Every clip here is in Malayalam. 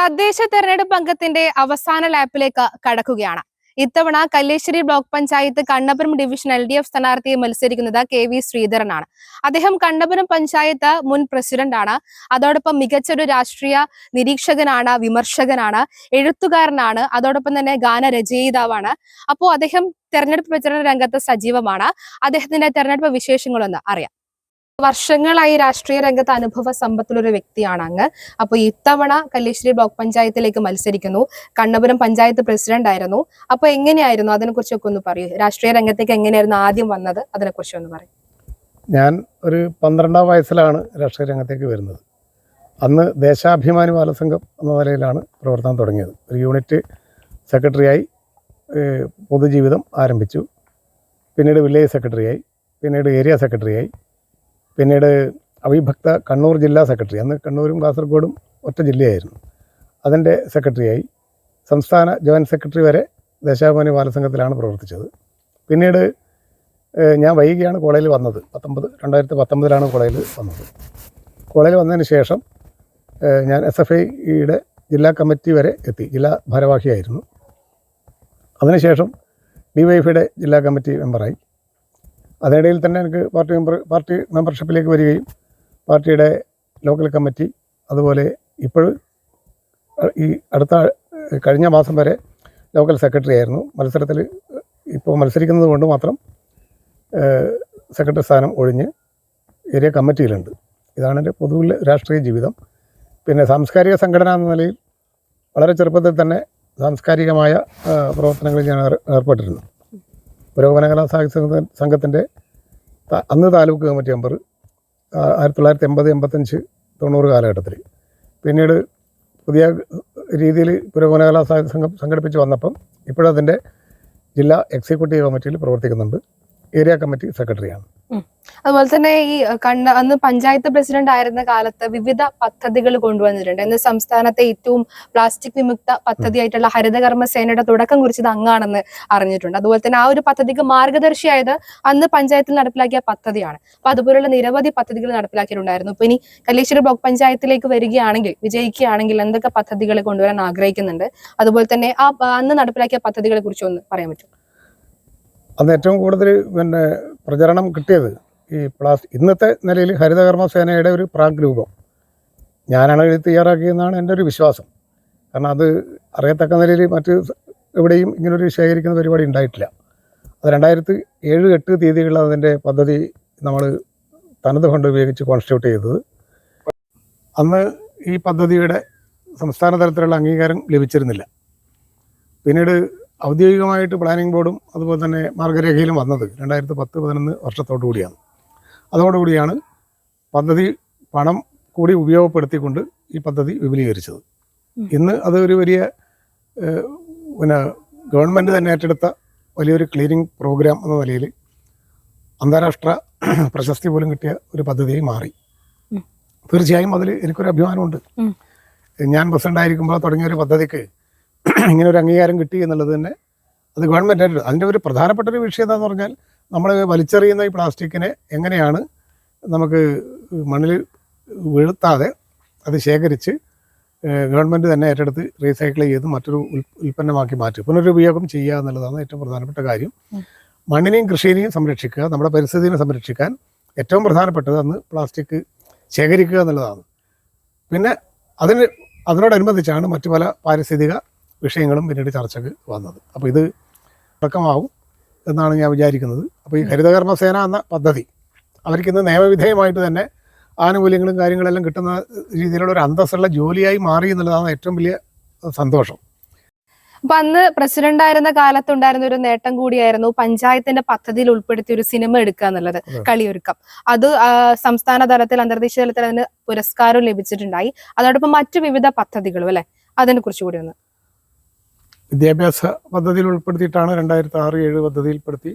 തദ്ദേശ തെരഞ്ഞെടുപ്പ് അംഗത്തിന്റെ അവസാന ലാപ്പിലേക്ക് കടക്കുകയാണ്. ഇത്തവണ Kalliasseri block panchayat Kannapuram division L D F സ്ഥാനാർത്ഥിയെ മത്സരിക്കുന്നത് കെ വി ശ്രീധരനാണ്. അദ്ദേഹം കണ്ണപുരം പഞ്ചായത്ത് മുൻ പ്രസിഡന്റാണ് അതോടൊപ്പം മികച്ചൊരു രാഷ്ട്രീയ നിരീക്ഷകനാണ് വിമർശകനാണ് എഴുത്തുകാരനാണ്. അതോടൊപ്പം തന്നെ ഗാനരചയിതാവാണ്. അപ്പോൾ അദ്ദേഹം തെരഞ്ഞെടുപ്പ് പ്രചരണ രംഗത്ത് സജീവമാണ്. അദ്ദേഹത്തിന്റെ തെരഞ്ഞെടുപ്പ് വിശേഷങ്ങളൊന്ന് അറിയാം. വർഷങ്ങളായി രാഷ്ട്രീയ രംഗത്ത് അനുഭവ സമ്പത്തുള്ള ഒരു വ്യക്തിയാണ് അങ്ങ്. അപ്പൊ ഇത്തവണ കല്ലേശ്വരി ബ്ലോക്ക് പഞ്ചായത്തിലേക്ക് മത്സരിക്കുന്നു. കണ്ണപുരം പഞ്ചായത്ത് പ്രസിഡന്റ് ആയിരുന്നു. അപ്പൊ എങ്ങനെയായിരുന്നു? അതിനെ കുറിച്ചൊക്കെ ഒന്ന് പറയൂ. രാഷ്ട്രീയ രംഗത്തേക്ക് എങ്ങനെയായിരുന്നു ആദ്യം വന്നത്? അതിനെ കുറിച്ച് ഒന്ന് പറയും. ഞാൻ ഒരു പന്ത്രണ്ടാം വയസ്സിലാണ് രാഷ്ട്രീയ രംഗത്തേക്ക് വരുന്നത്. അന്ന് ദേശാഭിമാനി ബാലസംഘം എന്ന നിലയിലാണ് പ്രവർത്തനം തുടങ്ങിയത്. ഒരു യൂണിറ്റ് സെക്രട്ടറിയായി പൊതുജീവിതം ആരംഭിച്ചു. പിന്നീട് വില്ലേജ് സെക്രട്ടറിയായി പിന്നീട് ഏരിയ സെക്രട്ടറിയായി. പിന്നീട് അവിഭക്ത കണ്ണൂർ ജില്ലാ സെക്രട്ടറി. അന്ന് കണ്ണൂരും കാസർഗോഡും ഒറ്റ ജില്ലയായിരുന്നു. അതിന്റെ സെക്രട്ടറിയായി സംസ്ഥാന ജോയിന്റ് സെക്രട്ടറി വരെ ദേശാഭിമാനി ബാലസംഘത്തിലാണ് പ്രവർത്തിച്ചത്. പിന്നീട് ഞാൻ വൈകിയാണ് കോളേജിൽ വന്നത്. പത്തൊമ്പത് രണ്ടായിരത്തി പത്തൊമ്പതിലാണ് കോളേജിൽ വന്നത്. കോളേജിൽ വന്നതിന് ശേഷം ഞാൻ എസ് എഫ് ഐയുടെ ജില്ലാ കമ്മിറ്റി വരെ എത്തി. ജില്ലാ ഭാരവാഹിയായിരുന്നു. അതിനുശേഷം ഡി വൈ എഫിയുടെ ജില്ലാ കമ്മിറ്റി മെമ്പറായി. അതിനിടയിൽ തന്നെ എനിക്ക് പാർട്ടി മെമ്പർ പാർട്ടി മെമ്പർഷിപ്പിലേക്ക് വരികയും പാർട്ടിയുടെ ലോക്കൽ കമ്മിറ്റി അതുപോലെ ഇപ്പോൾ ഈ അടുത്ത കഴിഞ്ഞ മാസം വരെ ലോക്കൽ സെക്രട്ടറി ആയിരുന്നു. മത്സരത്തിൽ ഇപ്പോൾ മത്സരിക്കുന്നത് കൊണ്ട് മാത്രം സെക്രട്ടറി സ്ഥാനം ഒഴിഞ്ഞ് ഏരിയ കമ്മിറ്റിയിലുണ്ട്. ഇതാണ് എന്റെ പൊതുവിലെ രാഷ്ട്രീയ ജീവിതം. പിന്നെ സാംസ്കാരിക സംഘടന എന്ന നിലയിൽ വളരെ ചെറുപ്പത്തിൽ തന്നെ സാംസ്കാരികമായ പ്രവർത്തനങ്ങളിൽ ഞാൻ ഏർപ്പെട്ടിരുന്നു. പുരോഗമന കലാ സാഹിത്യ സംഘ- സംഘത്തിന്റെ അന്ന് താലൂക്ക് കമ്മിറ്റി മെമ്പർ ആയിരത്തി തൊള്ളായിരത്തി എൺപത് എൺപത്തഞ്ച് തൊണ്ണൂറ് കാലഘട്ടത്തിൽ. പിന്നീട് പുതിയ രീതിയിൽ പുരോഗമനകലാ സാഹിത്യ സംഘം സംഘടിപ്പിച്ച് വന്നപ്പം ഇപ്പോഴതിന്റെ ജില്ലാ എക്സിക്യൂട്ടീവ് കമ്മിറ്റിയിൽ പ്രവർത്തിക്കുന്നുണ്ട്. ഏരിയ കമ്മിറ്റി സെക്രട്ടറിയാണ്. അതുപോലെ തന്നെ ഈ കണ്ണ അന്ന് പഞ്ചായത്ത് പ്രസിഡന്റ് ആയിരുന്ന കാലത്ത് വിവിധ പദ്ധതികൾ കൊണ്ടുവന്നിട്ടുണ്ട്. ഇന്ന് സംസ്ഥാനത്തെ ഏറ്റവും പ്ലാസ്റ്റിക് വിമുക്ത പദ്ധതിയായിട്ടുള്ള ഹരിതകർമ്മ സേനയുടെ തുടക്കം കുറിച്ചത് അങ്ങാണെന്ന് അറിഞ്ഞിട്ടുണ്ട്. അതുപോലെ തന്നെ ആ ഒരു പദ്ധതിക്ക് മാർഗദർശിയായത് അന്ന് പഞ്ചായത്തിൽ നടപ്പിലാക്കിയ പദ്ധതിയാണ്. അപ്പൊ അതുപോലുള്ള നിരവധി പദ്ധതികൾ നടപ്പിലാക്കിയിട്ടുണ്ടായിരുന്നു. ഇപ്പൊ ഇനി കല്ലേശ്വരി ബ്ലോക്ക് പഞ്ചായത്തിലേക്ക് വരികയാണെങ്കിൽ വിജയിക്കുകയാണെങ്കിൽ എന്തൊക്കെ പദ്ധതികൾ കൊണ്ടുവരാൻ ആഗ്രഹിക്കുന്നുണ്ട്? അതുപോലെ തന്നെ ആ, അന്ന് നടപ്പിലാക്കിയ പദ്ധതികളെ കുറിച്ച് ഒന്ന് പറയാൻ പറ്റും അന്ന് ഏറ്റവും കൂടുതൽ പിന്നെ പ്രചരണം കിട്ടിയത് ഈ പ്ലാസ് ഇന്നത്തെ നിലയിൽ ഹരിതകർമ്മ സേനയുടെ ഒരു പ്രാഗ് രൂപം ഞാനാണ് എഴുതി തയ്യാറാക്കിയെന്നാണ് എന്റെ ഒരു വിശ്വാസം. കാരണം അത് അറിയത്തക്ക നിലയിൽ മറ്റ് എവിടെയും ഇങ്ങനൊരു ശേഖരിക്കുന്ന പരിപാടി ഉണ്ടായിട്ടില്ല. അത് രണ്ടായിരത്തി ഏഴ് എട്ട് തീയതികളിൽ അതിന്റെ പദ്ധതി നമ്മൾ തനത് ഫണ്ട് ഉപയോഗിച്ച് കോൺസ്റ്റിറ്റ്യൂട്ട് ചെയ്തത്. അന്ന് ഈ പദ്ധതിയുടെ സംസ്ഥാന തലത്തിലുള്ള അംഗീകാരം ലഭിച്ചിരുന്നില്ല. പിന്നീട് ഔദ്യോഗികമായിട്ട് പ്ലാനിംഗ് ബോർഡും അതുപോലെ തന്നെ മാർഗരേഖയിലും വന്നത് രണ്ടായിരത്തി പത്ത് പതിനൊന്ന് വർഷത്തോടു കൂടിയാണ്. അതോടുകൂടിയാണ് പദ്ധതി പണം കൂടി ഉപയോഗപ്പെടുത്തിക്കൊണ്ട് ഈ പദ്ധതി വിപുലീകരിച്ചത്. ഇന്ന് അത് ഒരു വലിയ പിന്നെ ഗവൺമെന്റ് തന്നെ ഏറ്റെടുത്ത വലിയൊരു ക്ലീനിങ് പ്രോഗ്രാം എന്ന നിലയിൽ അന്താരാഷ്ട്ര പ്രശസ്തി പോലും കിട്ടിയ ഒരു പദ്ധതിയായി മാറി. തീർച്ചയായും അതിൽ എനിക്കൊരു അഭിമാനമുണ്ട്. ഞാൻ ഞാൻ പ്രസിഡന്റായിരിക്കുമ്പോൾ തുടങ്ങിയ ഒരു പദ്ധതിക്ക് ഇങ്ങനെ ഒരു അംഗീകാരം കിട്ടി എന്നുള്ളത് തന്നെ അത് ഗവൺമെന്റ് അതിന്റെ ഒരു പ്രധാനപ്പെട്ട ഒരു വിഷയം എന്താണെന്ന് പറഞ്ഞാൽ നമ്മൾ വലിച്ചെറിയുന്ന ഈ പ്ലാസ്റ്റിക്കിനെ എങ്ങനെയാണ് നമുക്ക് മണ്ണിൽ വീഴ്ത്താതെ അത് ശേഖരിച്ച് ഗവൺമെന്റ് തന്നെ ഏറ്റെടുത്ത് റീസൈക്കിൾ ചെയ്ത് മറ്റൊരു ഉൽ ഉൽപ്പന്നമാക്കി മാറ്റുക പുനരുപയോഗം ചെയ്യുക എന്നുള്ളതാണ് ഏറ്റവും പ്രധാനപ്പെട്ട കാര്യം. മണ്ണിനെയും കൃഷിയെയും സംരക്ഷിക്കുക നമ്മുടെ പരിസ്ഥിതിയെ സംരക്ഷിക്കാൻ ഏറ്റവും പ്രധാനപ്പെട്ടത് അന്ന് പ്ലാസ്റ്റിക് ശേഖരിക്കുക എന്നുള്ളതാണ്. പിന്നെ അതിന് അതിനോടനുബന്ധിച്ചാണ് മറ്റു പല പാരിസ്ഥിതിക വിഷയങ്ങളും പിന്നീട് ചർച്ചയ്ക്ക് വന്നത്. അപ്പോൾ ഇത് തുടക്കമാവും എന്നാണ് ഞാൻ വിചാരിക്കുന്നത്. അപ്പോൾ ഈ ഹരിതകർമ്മ സേന എന്ന പദ്ധതി അവർക്കിന്ന് നിയമവിധേയമായിട്ട് തന്നെ ആനുകൂല്യങ്ങളും കാര്യങ്ങളെല്ലാം കിട്ടുന്ന രീതിയിലുള്ള ഒരു അന്തസ്സുള്ള ജോലിയായി മാറി എന്നുള്ളതാണ് ഏറ്റവും വലിയ സന്തോഷം. അപ്പൊ അന്ന് പ്രസിഡന്റ് ആയിരുന്ന കാലത്തുണ്ടായിരുന്ന ഒരു നേട്ടം കൂടിയായിരുന്നു പഞ്ചായത്തിന്റെ പദ്ധതിയിൽ ഉൾപ്പെടുത്തിയ ഒരു സിനിമ എടുക്കുക എന്നുള്ളത് കളിയൊരുക്കം. അത് സംസ്ഥാന തലത്തിൽ അന്തർദേശീയ തലത്തിൽ അതിന് പുരസ്കാരം ലഭിച്ചിട്ടുണ്ടായി. അതോടൊപ്പം മറ്റു വിവിധ പദ്ധതികളും അല്ലെ? അതിനെ കുറിച്ച് കൂടി ഒന്ന് വിദ്യാഭ്യാസ പദ്ധതിയിൽ ഉൾപ്പെടുത്തിയിട്ടാണ് രണ്ടായിരത്തി ആറ് ഏഴ് പദ്ധതിയിൽപ്പെടുത്തി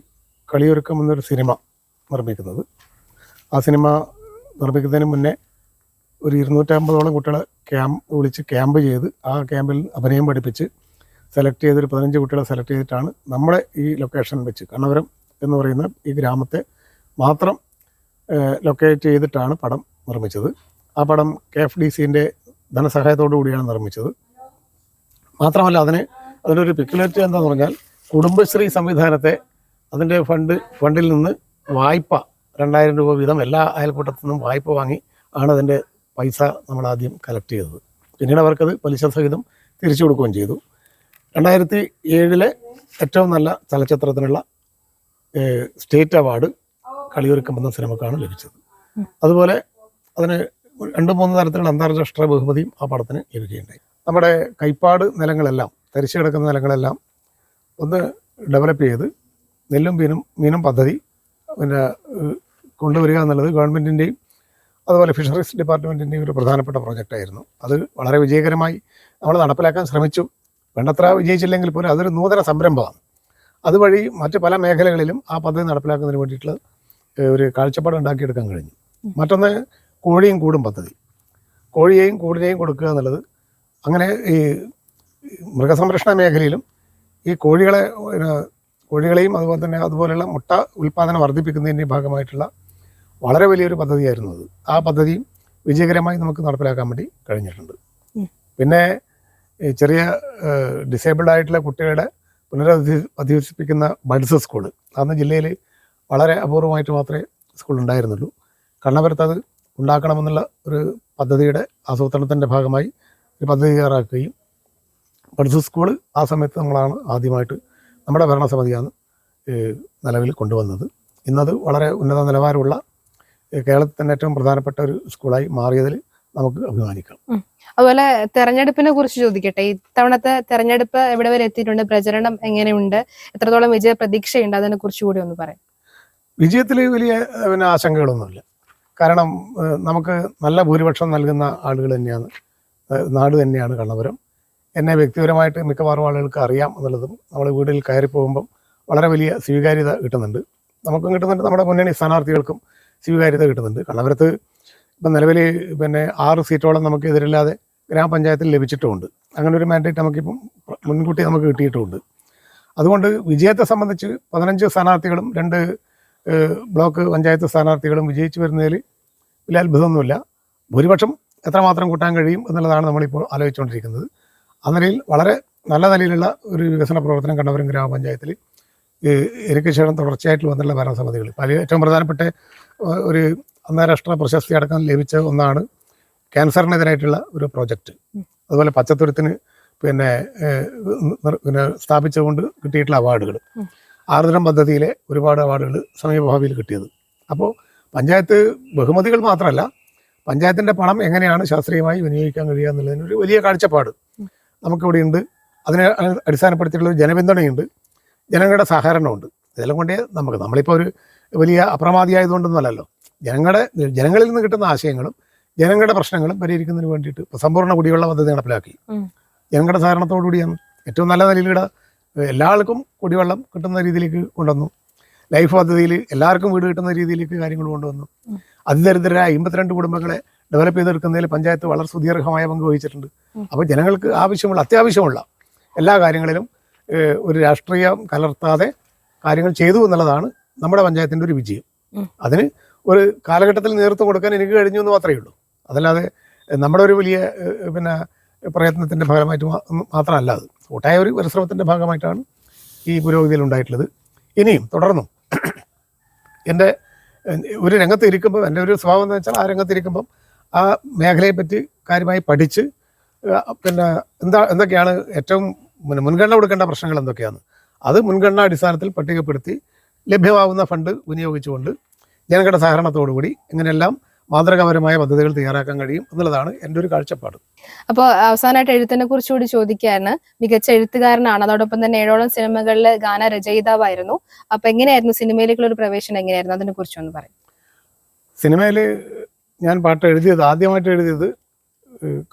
കളിയൊരുക്കം എന്നൊരു സിനിമ നിർമ്മിക്കുന്നത്. ആ സിനിമ നിർമ്മിക്കുന്നതിന് മുന്നേ ഒരു ഇരുന്നൂറ്റമ്പതോളം കുട്ടികളെ ക്യാമ്പ് വിളിച്ച് ക്യാമ്പ് ചെയ്ത് ആ ക്യാമ്പിൽ അഭിനയം പഠിപ്പിച്ച് സെലക്ട് ചെയ്തൊരു പതിനഞ്ച് കുട്ടികളെ സെലക്ട് ചെയ്തിട്ടാണ് നമ്മുടെ ഈ ലൊക്കേഷൻ വെച്ച് കണ്ണപുരം എന്ന് പറയുന്ന ഈ ഗ്രാമത്തെ മാത്രം ലൊക്കേറ്റ് ചെയ്തിട്ടാണ് പടം നിർമ്മിച്ചത്. ആ പടം കെ എഫ് ഡി സിന്റെ ധനസഹായത്തോടു കൂടിയാണ് നിർമ്മിച്ചത്. മാത്രമല്ല അതിന് അതിനൊരു പിക്കുലേറ്റ് എന്താന്ന് പറഞ്ഞാൽ കുടുംബശ്രീ സംവിധാനത്തെ അതിന്റെ ഫണ്ട് ഫണ്ടിൽ നിന്ന് വായ്പ രണ്ടായിരം രൂപ വീതം എല്ലാ അയൽക്കൂട്ടത്തു നിന്നും വായ്പ വാങ്ങി ആണ് അതിന്റെ പൈസ നമ്മൾ ആദ്യം കളക്ട് ചെയ്തത്. പിന്നീട് അവർക്കത് പലിശ സഹിതം തിരിച്ചു കൊടുക്കുകയും ചെയ്തു. രണ്ടായിരത്തി ഏഴിലെ ഏറ്റവും നല്ല ചലച്ചിത്രത്തിനുള്ള സ്റ്റേറ്റ് അവാർഡ് കളിയൊരുക്കം എന്ന സിനിമക്കാണ് ലഭിച്ചത്. അതുപോലെ അതിന് രണ്ട് മൂന്ന് തരത്തിലുള്ള അന്താരാഷ്ട്ര ബഹുമതിയും ആ പടത്തിന് ലഭിക്കുകയുണ്ടായി. നമ്മുടെ കൈപ്പാട് നിലങ്ങളെല്ലാം തരിച്ചു കിടക്കുന്ന നിലങ്ങളെല്ലാം ഒന്ന് ഡെവലപ്പ് ചെയ്ത് നെല്ലും മീനും മീനും പദ്ധതി പിന്നെ കൊണ്ടുവരിക എന്നുള്ളത് ഗവൺമെന്റിന്റെയും അതുപോലെ ഫിഷറീസ് ഡിപ്പാർട്ട്മെന്റിന്റെയും ഒരു പ്രധാനപ്പെട്ട പ്രോജക്റ്റായിരുന്നു അത് വളരെ വിജയകരമായി നമ്മൾ നടപ്പിലാക്കാൻ ശ്രമിച്ചു. വേണ്ടത്ര വിജയിച്ചില്ലെങ്കിൽ പോലും അതൊരു നൂതന സംരംഭമാണ്. അതുവഴി മറ്റ് പല മേഖലകളിലും ആ പദ്ധതി നടപ്പിലാക്കുന്നതിന് വേണ്ടിയിട്ടുള്ള ഒരു കാഴ്ചപ്പാട് ഉണ്ടാക്കിയെടുക്കാൻ കഴിഞ്ഞു. മറ്റൊന്ന് കോഴിയും കൂടും പദ്ധതി. കോഴിയെയും കൂടിനെയും കൊടുക്കുക എന്നുള്ളത് അങ്ങനെ ഈ മൃഗസംരക്ഷണ മേഖലയിലും ഈ കോഴികളെ കോഴികളെയും അതുപോലെ തന്നെ അതുപോലെയുള്ള മുട്ട ഉൽപ്പാദനം വർദ്ധിപ്പിക്കുന്നതിന്റെ ഭാഗമായിട്ടുള്ള വളരെ വലിയൊരു പദ്ധതിയായിരുന്നു അത്. ആ പദ്ധതിയും വിജയകരമായി നമുക്ക് നടപ്പിലാക്കാൻ വേണ്ടി കഴിഞ്ഞിട്ടുണ്ട്. പിന്നെ ചെറിയ ഡിസേബിൾഡ് ആയിട്ടുള്ള കുട്ടികളുടെ പുനരധി അധിവസിപ്പിക്കുന്ന ബഡ്സ് സ്കൂൾ അന്ന് ജില്ലയിൽ വളരെ അപൂർവമായിട്ട് മാത്രമേ സ്കൂൾ ഉണ്ടായിരുന്നുള്ളൂ. കണ്ണപുരത്ത് അത് ഉണ്ടാക്കണമെന്നുള്ള ഒരു പദ്ധതിയുടെ ആസൂത്രണത്തിന്റെ ഭാഗമായി ഒരു പദ്ധതി തയ്യാറാക്കുകയും ബഡ്സ് സ്കൂൾ ആ സമയത്ത് നമ്മളാണ് ആദ്യമായിട്ട് നമ്മുടെ ഭരണസമിതിയാണ് നിലവിൽ കൊണ്ടുവന്നത്. ഇന്നത് വളരെ ഉന്നത നിലവാരമുള്ള കേരളത്തിൽ തന്നെ ഏറ്റവും പ്രധാനപ്പെട്ട ഒരു സ്കൂളായി മാറിയതിൽ നമുക്ക് അഭിമാനിക്കാം. അതുപോലെ തെരഞ്ഞെടുപ്പിനെ കുറിച്ച് ചോദിക്കട്ടെ. ഇത്തവണത്തെ തെരഞ്ഞെടുപ്പ് എവിടെ വരെ എത്തിയിട്ടുണ്ട്? പ്രചരണം എങ്ങനെയുണ്ട്? എത്രത്തോളം വിജയ പ്രതീക്ഷയുണ്ട്? അതിനെ കുറിച്ച് കൂടി ഒന്ന് പറയാം. വിജയത്തിൽ വലിയ പിന്നെ ആശങ്കകളൊന്നുമില്ല. കാരണം നമുക്ക് നല്ല ഭൂരിപക്ഷം നൽകുന്ന ആളുകൾ തന്നെയാണ് നാട് തന്നെയാണ് കണ്ണപുരം. എന്നെ വ്യക്തിപരമായിട്ട് മിക്കവാറും ആളുകൾക്ക് അറിയാം എന്നുള്ളതും നമ്മൾ വീട്ടിൽ കയറി പോകുമ്പം വളരെ വലിയ സ്വീകാര്യത കിട്ടുന്നുണ്ട്. നമുക്കും കിട്ടുന്നുണ്ട്. നമ്മുടെ മുന്നണി സ്ഥാനാർത്ഥികൾക്കും സ്വീകാര്യത കിട്ടുന്നുണ്ട്. കണ്ണപുരത്ത് ഇപ്പം നിലവിൽ പിന്നെ ആറ് സീറ്റോളം നമുക്ക് എതിരില്ലാതെ ഗ്രാമപഞ്ചായത്തിൽ ലഭിച്ചിട്ടുമുണ്ട്. അങ്ങനെ ഒരു മാൻഡേറ്റ് നമുക്കിപ്പം മുൻകൂട്ടി നമുക്ക് കിട്ടിയിട്ടുമുണ്ട്. അതുകൊണ്ട് വിജയത്തെ സംബന്ധിച്ച് പതിനഞ്ച് സ്ഥാനാർത്ഥികളും രണ്ട് ബ്ലോക്ക് പഞ്ചായത്ത് സ്ഥാനാർത്ഥികളും വിജയിച്ചു വരുന്നതിൽ വലിയ അത്ഭുതമൊന്നുമില്ല. ഭൂരിപക്ഷം എത്രമാത്രം കൂട്ടാൻ കഴിയും എന്നുള്ളതാണ് നമ്മളിപ്പോൾ ആലോചിച്ചുകൊണ്ടിരിക്കുന്നത്. ആ നിലയിൽ വളരെ നല്ല നിലയിലുള്ള ഒരു വികസന പ്രവർത്തനം കണ്ടവരും ഗ്രാമപഞ്ചായത്തിൽ. എനിക്ക് ശേഷം തുടർച്ചയായിട്ട് വന്നുള്ള ഭരണസമിതികൾ പല ഏറ്റവും പ്രധാനപ്പെട്ട ഒരു അന്താരാഷ്ട്ര പ്രശസ്തി അടക്കം ലഭിച്ച ഒന്നാണ് ക്യാൻസറിനെതിരായിട്ടുള്ള ഒരു പ്രോജക്റ്റ് അതുപോലെ പച്ചത്തുരുത്തിന് പിന്നെ പിന്നെ സ്ഥാപിച്ചുകൊണ്ട് കിട്ടിയിട്ടുള്ള അവാർഡുകൾ. ആർദ്രം പദ്ധതിയിലെ ഒരുപാട് അവാർഡുകൾ സമീപഭാവിയിൽ കിട്ടിയത്. അപ്പോൾ പഞ്ചായത്ത് ബഹുമതികൾ മാത്രമല്ല പഞ്ചായത്തിന്റെ പണം എങ്ങനെയാണ് ശാസ്ത്രീയമായി വിനിയോഗിക്കാൻ കഴിയുക എന്നുള്ളതിന് ഒരു വലിയ കാഴ്ചപ്പാട്. നമുക്കിവിടെ ഉണ്ട് അതിനെ അടിസ്ഥാനപ്പെടുത്തിയിട്ടുള്ള ഒരു ജനപിന്തുണയുണ്ട്. ജനങ്ങളുടെ സഹകരണമുണ്ട്. ഇതെല്ലാം കൊണ്ടേ നമുക്ക് നമ്മളിപ്പോൾ ഒരു വലിയ അപ്രമാദിയായതുകൊണ്ടൊന്നുമല്ലല്ലോ. ജനങ്ങളുടെ ജനങ്ങളിൽ നിന്ന് കിട്ടുന്ന ആശയങ്ങളും ജനങ്ങളുടെ പ്രശ്നങ്ങളും പരിഹരിക്കുന്നതിന് വേണ്ടിയിട്ട് ഇപ്പോൾ സമ്പൂർണ കുടിവെള്ള പദ്ധതി നടപ്പിലാക്കി. ജനങ്ങളുടെ സഹകരണത്തോടു കൂടിയാണ് ഏറ്റവും നല്ല നിലയിലൂടെ എല്ലാ ആൾക്കും കുടിവെള്ളം കിട്ടുന്ന രീതിയിലേക്ക് കൊണ്ടുവന്നു. ലൈഫ് പദ്ധതിയിൽ എല്ലാവർക്കും വീട് കിട്ടുന്ന രീതിയിലേക്ക് കാര്യങ്ങൾ കൊണ്ടുവന്നു. അതിദരിദ്രരായ അമ്പത്തിരണ്ട് കുടുംബങ്ങളെ ഡെവലപ്പ് ചെയ്തെടുക്കുന്നതിൽ പഞ്ചായത്ത് വളരെ സുദീർഘമായ പങ്ക് വഹിച്ചിട്ടുണ്ട്. അപ്പോൾ ജനങ്ങൾക്ക് ആവശ്യമുള്ള അത്യാവശ്യമുള്ള എല്ലാ കാര്യങ്ങളിലും ഒരു രാഷ്ട്രീയം കലർത്താതെ കാര്യങ്ങൾ ചെയ്തു എന്നുള്ളതാണ് നമ്മുടെ പഞ്ചായത്തിന്റെ ഒരു വിജയം. അതിന് ഒരു കാലഘട്ടത്തിൽ നേതൃത്വം കൊടുക്കാൻ എനിക്ക് കഴിഞ്ഞു എന്ന് മാത്രമേ ഉള്ളൂ. അതല്ലാതെ നമ്മുടെ ഒരു വലിയ പിന്നെ പ്രയത്നത്തിന്റെ ഭാഗമായിട്ട് മാത്രമല്ല അത്. കൂട്ടായ ഒരു പരിശ്രമത്തിന്റെ ഭാഗമായിട്ടാണ് ഈ പുരോഗതിയിൽ ഉണ്ടായിട്ടുള്ളത്. ഇനിയും തുടർന്നും എന്റെ ഒരു രംഗത്ത് ഇരിക്കുമ്പോൾ എന്റെ ഒരു സ്വഭാവം എന്ന് വെച്ചാൽ ആ രംഗത്ത് ഇരിക്കുമ്പം ആ മേഖലയെ പറ്റി കാര്യമായി പഠിച്ച് പിന്നെ എന്താ എന്തൊക്കെയാണ് ഏറ്റവും മുൻ- മുൻഗണന കൊടുക്കേണ്ട പ്രശ്നങ്ങൾ എന്തൊക്കെയാണ്? അത് മുൻഗണനാ അടിസ്ഥാനത്തിൽ പട്ടികപ്പെടുത്തി ലഭ്യമാവുന്ന ഫണ്ട് വിനിയോഗിച്ചുകൊണ്ട് ജനങ്ങളുടെ സഹകരണത്തോടുകൂടി ഇങ്ങനെയെല്ലാം മാതൃകാപരമായ പദ്ധതികൾ തയ്യാറാക്കാൻ കഴിയും എന്നുള്ളതാണ് എന്റെ ഒരു കാഴ്ചപ്പാട്. അപ്പോൾ അവസാനമായിട്ട് എഴുത്തിനെ കുറിച്ചുകൂടി ചോദിക്കുകയാണ് മികച്ച എഴുത്തുകാരനാണ്. അതോടൊപ്പം തന്നെ ഏഴോളം സിനിമകളിൽ ഗാനരചയിതാവായിരുന്നു അപ്പൊ എങ്ങനെയായിരുന്നു സിനിമയിലേക്കുള്ള ഒരു പ്രവേശനം എങ്ങനെയായിരുന്നു? അതിനെ കുറിച്ചൊന്ന് പറയും. സിനിമയിൽ ഞാൻ പാട്ട് എഴുതിയത് ആദ്യമായിട്ട് എഴുതിയത്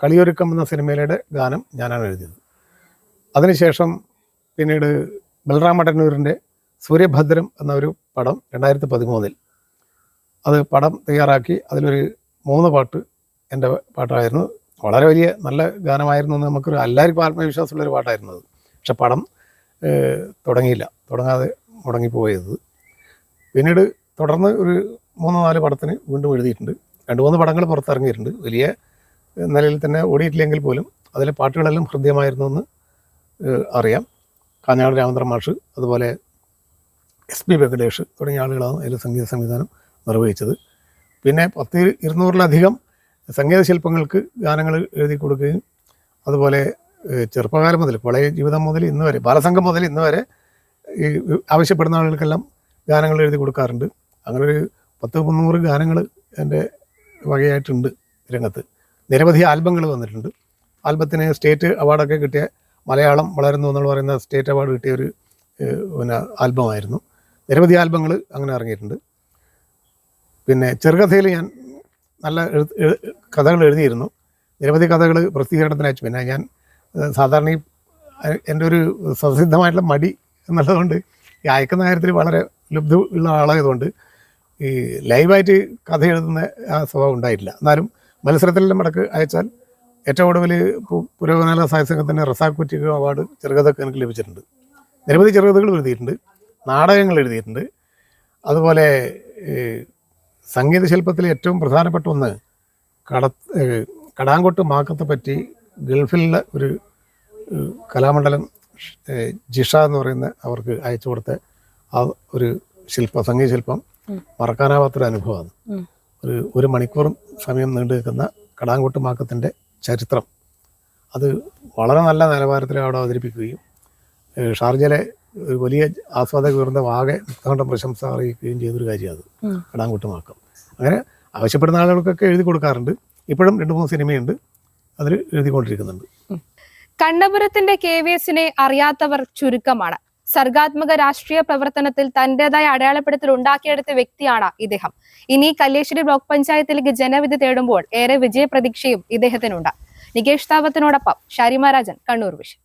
കളിയൊരുക്കം എന്ന സിനിമയിലെ ഗാനം ഞാനാണ് എഴുതിയത്. അതിനുശേഷം പിന്നീട് ബൽറാം മട്ടന്നൂരിന്റെ സൂര്യഭദ്രം എന്ന ഒരു പടം രണ്ടായിരത്തി പതിമൂന്നിൽ അത് പടം തയ്യാറാക്കി അതിലൊരു മൂന്ന് പാട്ട് എന്റെ പാട്ടായിരുന്നു. വളരെ വലിയ നല്ല ഗാനമായിരുന്നു എന്ന് നമുക്കൊരു എല്ലാവർക്കും ആത്മവിശ്വാസമുള്ളൊരു പാട്ടായിരുന്നു അത്. പക്ഷെ പടം തുടങ്ങിയില്ല. തുടങ്ങാതെ മുടങ്ങിപ്പോയത്. പിന്നീട് തുടർന്ന് ഒരു മൂന്ന് നാല് പടത്തിന് വീണ്ടും എഴുതിയിട്ടുണ്ട്. രണ്ട് മൂന്ന് പടങ്ങൾ പുറത്തിറങ്ങിയിട്ടുണ്ട്. വലിയ നിലയിൽ തന്നെ ഓടിയിട്ടില്ലെങ്കിൽ പോലും അതിലെ പാട്ടുകളെല്ലാം ഹൃദ്യമായിരുന്നു എന്ന് അറിയാം. കാഞ്ഞാട് രാമന്ദ്ര മാഷ് അതുപോലെ എസ് പി വെങ്കടേഷ് തുടങ്ങിയ ആളുകളാണ് അതിൽ സംഗീത സംവിധാനം നിർവഹിച്ചത്. പിന്നെ പത്ത് ഇരുന്നൂറിലധികം സംഗീത ശില്പങ്ങൾക്ക് ഗാനങ്ങൾ എഴുതി കൊടുക്കുകയും അതുപോലെ ചെറുപ്പകാലം മുതൽ പഴയ ജീവിതം മുതൽ ഇന്ന് വരെ ബാലസംഘം മുതൽ ഇന്ന് വരെ ഈ ആവശ്യപ്പെടുന്ന ആളുകൾക്കെല്ലാം ഗാനങ്ങൾ എഴുതി കൊടുക്കാറുണ്ട്. അങ്ങനെ ഒരു പത്ത് മുന്നൂറ് ഗാനങ്ങൾ എന്റെ വകയായിട്ടുണ്ട് രംഗത്ത്. നിരവധി ആൽബങ്ങൾ വന്നിട്ടുണ്ട്. ആൽബത്തിന് സ്റ്റേറ്റ് അവാർഡൊക്കെ കിട്ടിയ മലയാളം വളരുന്നു എന്ന് പറയുന്ന സ്റ്റേറ്റ് അവാർഡ് കിട്ടിയ ഒരു പിന്നെ ആൽബമായിരുന്നു. നിരവധി ആൽബങ്ങൾ അങ്ങനെ ഇറങ്ങിയിട്ടുണ്ട്. പിന്നെ ചെറുകഥയിൽ ഞാൻ നല്ല കഥകൾ എഴുതിയിരുന്നു. നിരവധി കഥകൾ പ്രസിദ്ധീകരണത്തിന് അയച്ചു പിന്നെ ഞാൻ സാധാരണ ഈ എന്റെ ഒരു സ്വസിദ്ധമായിട്ടുള്ള മടി എന്നുള്ളതുകൊണ്ട് ഈ അയക്കുന്ന കാര്യത്തിൽ വളരെ ലബ്ധ ഉള്ള ആളായതുകൊണ്ട് ഈ ലൈവായിട്ട് കഥ എഴുതുന്ന ആ സ്വഭാവം ഉണ്ടായിട്ടില്ല. എന്നാലും മത്സരത്തിലെല്ലാം മടക്ക് അയച്ചാൽ ഏറ്റവും ഒടുവിൽ പു- പുരോഗമന സാഹിത്യ സംഘത്തിന്റെ റസാഖ് അവാർഡ് ചെറുകഥക്ക് എനിക്ക് ലഭിച്ചിട്ടുണ്ട്. നിരവധി ചെറുകഥകൾ എഴുതിയിട്ടുണ്ട്. നാടകങ്ങൾ എഴുതിയിട്ടുണ്ട്. അതുപോലെ ഈ സംഗീത ശില്പത്തിൽ ഏറ്റവും പ്രധാനപ്പെട്ട ഒന്ന് കട കടാങ്കോട്ട് മാക്കത്തെ പറ്റി ഗൾഫിലുള്ള ഒരു കലാമണ്ഡലം ജിഷ എന്ന് പറയുന്ന അവർക്ക് അയച്ചു കൊടുത്ത ആ ഒരു ശില്പം സംഗീത ശില്പം. മറക്കാനാവാത്തൊരു അനുഭവമാണ് ഒരു ഒരു മണിക്കൂർ സമയം നീണ്ടു നിൽക്കുന്ന കടാങ്കോട്ട് മാക്കത്തിന്റെ ചരിത്രം. അത് വളരെ നല്ല നിലവാരത്തിൽ അവിടെ അവതരിപ്പിക്കുകയും ഷാർജയിലെ ഒരു വലിയ ആസ്വാദക ഉയർന്ന വാകെ മുക്തകണ്ഠം പ്രശംസ അറിയിക്കുകയും ചെയ്തൊരു കാര്യമാണ് അത് ഉം. കടാങ്കോട്ട് മാക്കം അങ്ങനെ ആവശ്യപ്പെടുന്ന ആളുകൾക്കൊക്കെ എഴുതി കൊടുക്കാറുണ്ട്. ഇപ്പോഴും രണ്ട് മൂന്ന് സിനിമയുണ്ട് അതിൽ എഴുതിക്കൊണ്ടിരിക്കുന്നുണ്ട്. കണ്ണപുരത്തിന്റെ കെ വി എസിനെ അറിയാത്തവർ ചുരുക്കമാണ്. സർഗാത്മക രാഷ്ട്രീയ പ്രവർത്തനത്തിൽ തന്റേതായ അടയാളപ്പെടുത്തൽ ഉണ്ടാക്കിയെടുത്ത വ്യക്തിയാണ് ഇദ്ദേഹം. ഇനി കല്ലേശ്വരി ബ്ലോക്ക് പഞ്ചായത്തിലേക്ക് ജനവിധി തേടുമ്പോൾ ഏറെ വിജയപ്രതീക്ഷയും ഇദ്ദേഹത്തിനുണ്ട്. നികേഷ് താവത്തിനോടൊപ്പം ഷാരിമ കണ്ണൂർ വിഷൻ.